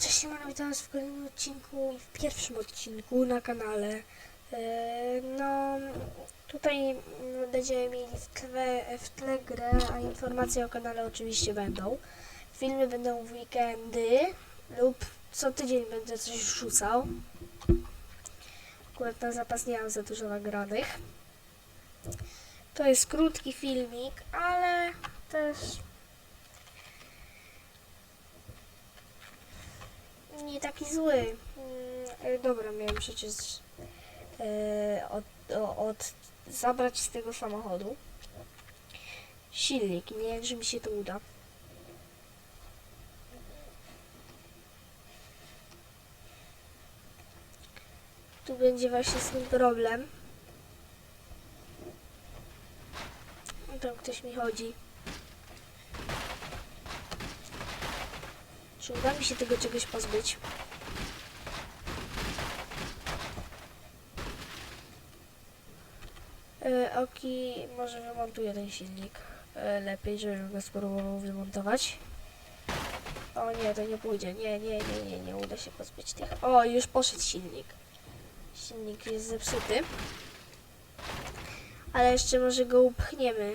Cześć, moi witam was w kolejnym odcinku i w pierwszym odcinku na kanale. E, No, tutaj mm, będziemy mieli w tle, w tle grę, a informacje o kanale oczywiście będą. Filmy będą w weekendy lub co tydzień będę coś rzucał. Akurat na zapas nie mam za dużo nagranych. To jest krótki filmik, ale też nie taki zły. Mm, e, dobra, miałem przecież e, od, od zabrać z tego samochodu silnik. Nie wiem, że mi się to uda. Tu będzie właśnie z tym problem. Tam ktoś mi chodzi. Czy uda mi się tego czegoś pozbyć? E, Oki może wymontuję ten silnik. E, lepiej, żebym go spróbował wymontować. O nie, to nie pójdzie. Nie, nie, nie, nie, nie uda się pozbyć tych. O, już poszedł silnik. Silnik jest zepsuty. Ale jeszcze może go upchniemy.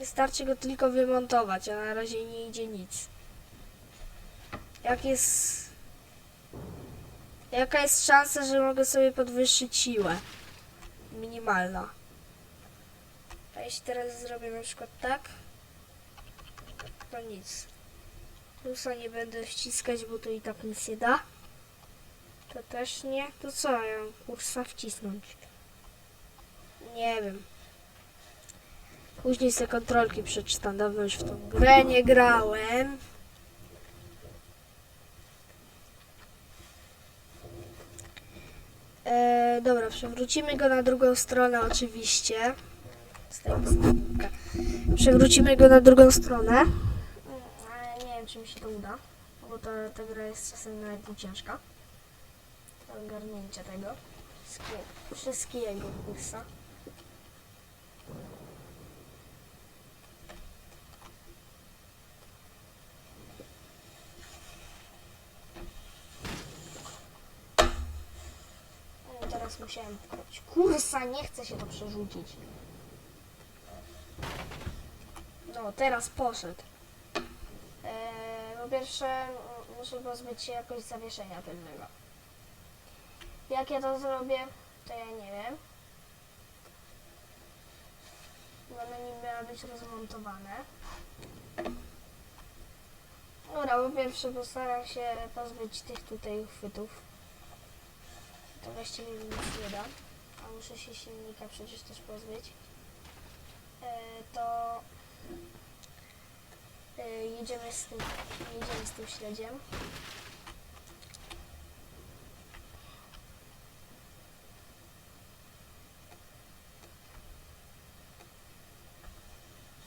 Wystarczy go tylko wymontować, a na razie nie idzie nic. Jak jest... Jaka jest szansa, że mogę sobie podwyższyć siłę? Minimalna. A jeśli teraz zrobię na przykład tak, to nic. Plusa nie będę wciskać, bo to i tak nic nie da. To też nie. To co, ja kursa wcisnąć? Nie wiem. Później sobie kontrolki przeczytam. Dawno już w tą grę nie grałem. E, dobra, przewrócimy go na drugą stronę oczywiście. Przewrócimy go na drugą stronę. Ale nie wiem, czy mi się to uda. Bo ta, ta gra jest czasem nawet i ciężka. Do ogarnięcia tego. Wszystkie- Wszystkiego kursa. No i teraz musiałem wkroczyć. Kursa, nie chce się to przerzucić. No, teraz poszedł. Eee, po pierwsze, muszę pozbyć się jakoś zawieszenia tylnego. Jak ja to zrobię, to ja nie wiem. One nie miały być rozmontowane. Dobra, po pierwsze postaram się pozbyć tych tutaj uchwytów. To właściwie mi nic nie da. A muszę się silnika przecież też pozbyć. E, to e, jedziemy z tym, jedziemy z tym śledziem.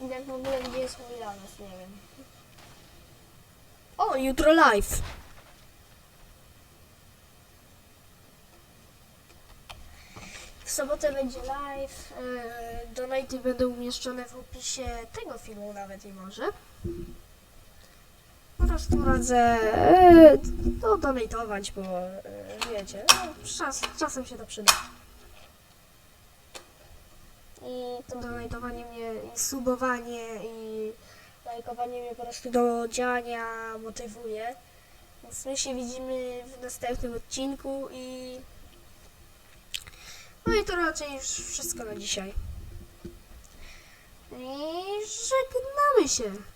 I tak w ogóle gdzie jest mój lanos, nie wiem. O, jutro live. W sobotę będzie live. Yy, donaty będą umieszczone w opisie tego filmu nawet i może. Po prostu radzę yy, no, donatować, bo yy, wiecie, no, czas, czasem się to przyda. I to donatowanie mnie, i subowanie, i lajkowanie mnie po prostu do działania motywuje. Więc my się widzimy w następnym odcinku i no i to raczej już wszystko na dzisiaj. I żegnamy się.